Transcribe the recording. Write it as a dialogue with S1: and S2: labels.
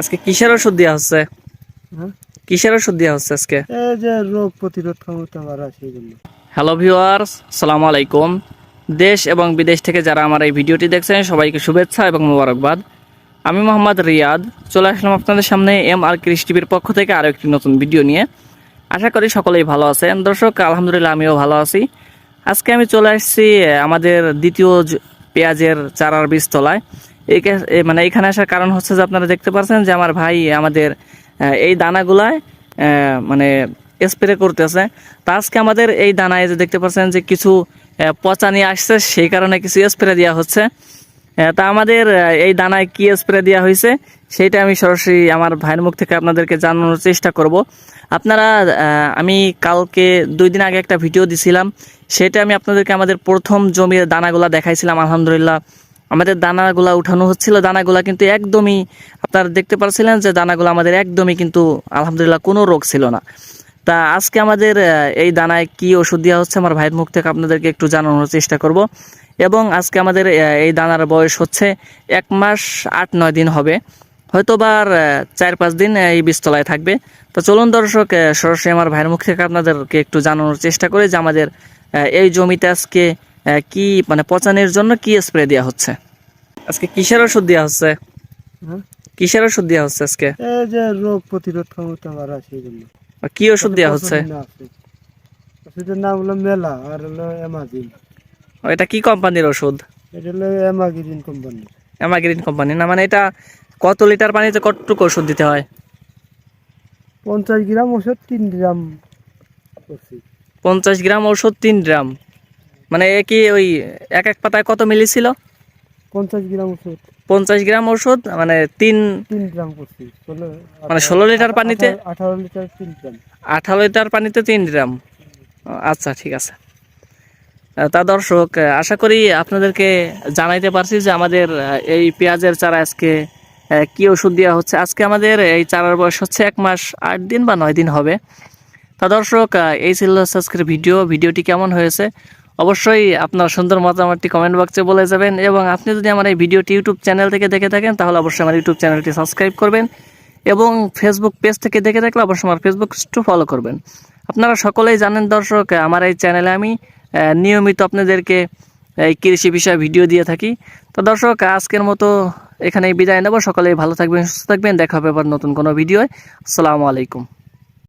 S1: আজকে কিসের ওষুধ দেওয়া হচ্ছে?
S2: হ্যাঁ?
S1: কিসের ওষুধ দেওয়া হচ্ছে আজকে?
S2: এই যে রোগ প্রতিরোধ ক্ষমতা বাড়া সেই জন্য।
S1: হ্যালো ভিউয়ার্স সালামু আলাইকুম। দেশ এবং বিদেশ থেকে যারা আমার এই ভিডিওটি দেখছেন সবাইকে শুভেচ্ছা এবং মোবারকবাদ। আমি মোহাম্মদ রিয়াদ। চলে আসলাম আপনাদের সামনে এম আর কৃষি টিভির পক্ষ থেকে আরও একটি নতুন ভিডিও নিয়ে। আশা করি সকলেই ভালো আছেন। দর্শক আলহামদুলিল্লাহ আমিও ভালো আছি। আজকে আমি চলে আসছি আমাদের দ্বিতীয় পেঁয়াজের চারার বীজ বীজতলায়। এই মানে এখানে আসার কারণ হচ্ছে যে আপনারা দেখতে পাচ্ছেন যে আমার ভাই আমাদের এই দানাগুলায় মানে স্প্রে করতেছে। তা আজকে আমাদের এই দানায় যে দেখতে পাচ্ছেন যে কিছু পচা নিয়ে আসছে, সেই কারণে কিছু স্প্রে দেওয়া হচ্ছে। তা আমাদের এই দানায় কি স্প্রে দেওয়া হয়েছে, সেইটা আমি সরাসরি আমার ভাইয়ের মুখ থেকে আপনাদেরকে জানানোর চেষ্টা করব। আপনারা আমি কালকে দুই দিন আগে একটা ভিডিও দিছিলাম, সেটা আমি আপনাদেরকে আমাদের প্রথম জমির দানাগুলা দেখাইছিলাম, আলহামদুলিল্লাহ। আমাদের দানাগুলা উঠানো হচ্ছিল। দানাগুলা কিন্তু একদমই আপনারা দেখতে পাচ্ছিলেন যে দানাগুলো আমাদের একদমই কিন্তু আলহামদুলিল্লাহ কোনো রোগ ছিল না। তা আজকে আমাদের এই দানায় কি ওষুধ দেওয়া হচ্ছে আমার ভাইয়ের মুখ থেকে আপনাদেরকে একটু জানানোর চেষ্টা করব। এবং আজকে আমাদের এই দানার বয়স হচ্ছে এক মাস আট নয় দিন হবে। হয়তো বা আর, চার পাঁচ দিন এই বীজতলায় থাকবে। তো চলুন দর্শক সরাসরি আমার ভাইয়ের মুখ থেকে আপনাদেরকে একটু জানানোর চেষ্টা করি যে আমাদের এই জমিতে আজকে কি মানে পচানোর জন্য কি স্প্রে দেওয়া হচ্ছে? আজকে কিসের ওষুধ দেওয়া হচ্ছে?
S2: হ্যাঁ?
S1: কিসের ওষুধ দেওয়া হচ্ছে আজকে?
S2: এই যে রোগ প্রতিরোধ ক্ষমতা বাড়া সেই জন্য।
S1: আর কি ওষুধ দেওয়া হচ্ছে?
S2: ওষুধের নাম হলো মেলা আর হলো অ্যামাজিন
S1: ও, এটা কি কোম্পানির ওষুধ?
S2: এটা হলো অ্যামাগিরিন কোম্পানি
S1: অ্যামাগ্রিন কোম্পানি না মানে এটা কত লিটার পানিতে কতটুকু ওষুধ দিতে হয়?
S2: পঞ্চাশ গ্রাম ওষুধ তিন গ্রাম
S1: পঞ্চাশ গ্রাম ওষুধ তিন গ্রাম। মানে এ কি ওই এক এক পাতায় কত মিলি ছিল?
S2: পঞ্চাশ গ্রাম ওষুধ।
S1: পঞ্চাশ গ্রাম ওষুধ মানে তিন
S2: তিন গ্রাম করছি।
S1: মানে ষোলো লিটার পানিতে?
S2: আঠারো- লিটার তিন গ্রাম।
S1: আঠারো লিটার পানিতে তিন গ্রাম। আচ্ছা ঠিক আছে। তা দর্শক আশা করি আপনাদেরকে জানাইতে পারছি যে আমাদের এই পেঁয়াজের চারা আজকে কি ওষুধ দেওয়া হচ্ছে। আজকে আমাদের এই চারার বয়স হচ্ছে এক মাস আট দিন বা নয় দিন হবে। তা দর্শক এই ছিল আজকের ভিডিও। ভিডিওটি কেমন হয়েছে? অবশ্যই আপনার সুন্দর মতামতটি কমেন্ট বক্সে বলে যাবেন এবং আপনি যদি আমার এই ভিডিওটি ইউটিউব চ্যানেল থেকে দেখে থাকেন, তাহলে অবশ্যই আমার ইউটিউব চ্যানেলটি সাবস্ক্রাইব করবেন এবং ফেসবুক পেজ থেকে দেখে থাকলে অবশ্যই আমার ফেসবুক পেজটি ফলো করবেন। আপনারা সকলেই জানেন দর্শক, আমার এই চ্যানেলে আমি নিয়মিত আপনাদেরকে এই কৃষি বিষয়ে ভিডিও দিয়ে থাকি। তো দর্শক, আজকের মতো এখানেই বিদায় নেব। সকলেই ভালো থাকবেন, সুস্থ থাকবেন। দেখা হবে আবার নতুন কোনো ভিডিওয় আসসালামু আলাইকুম।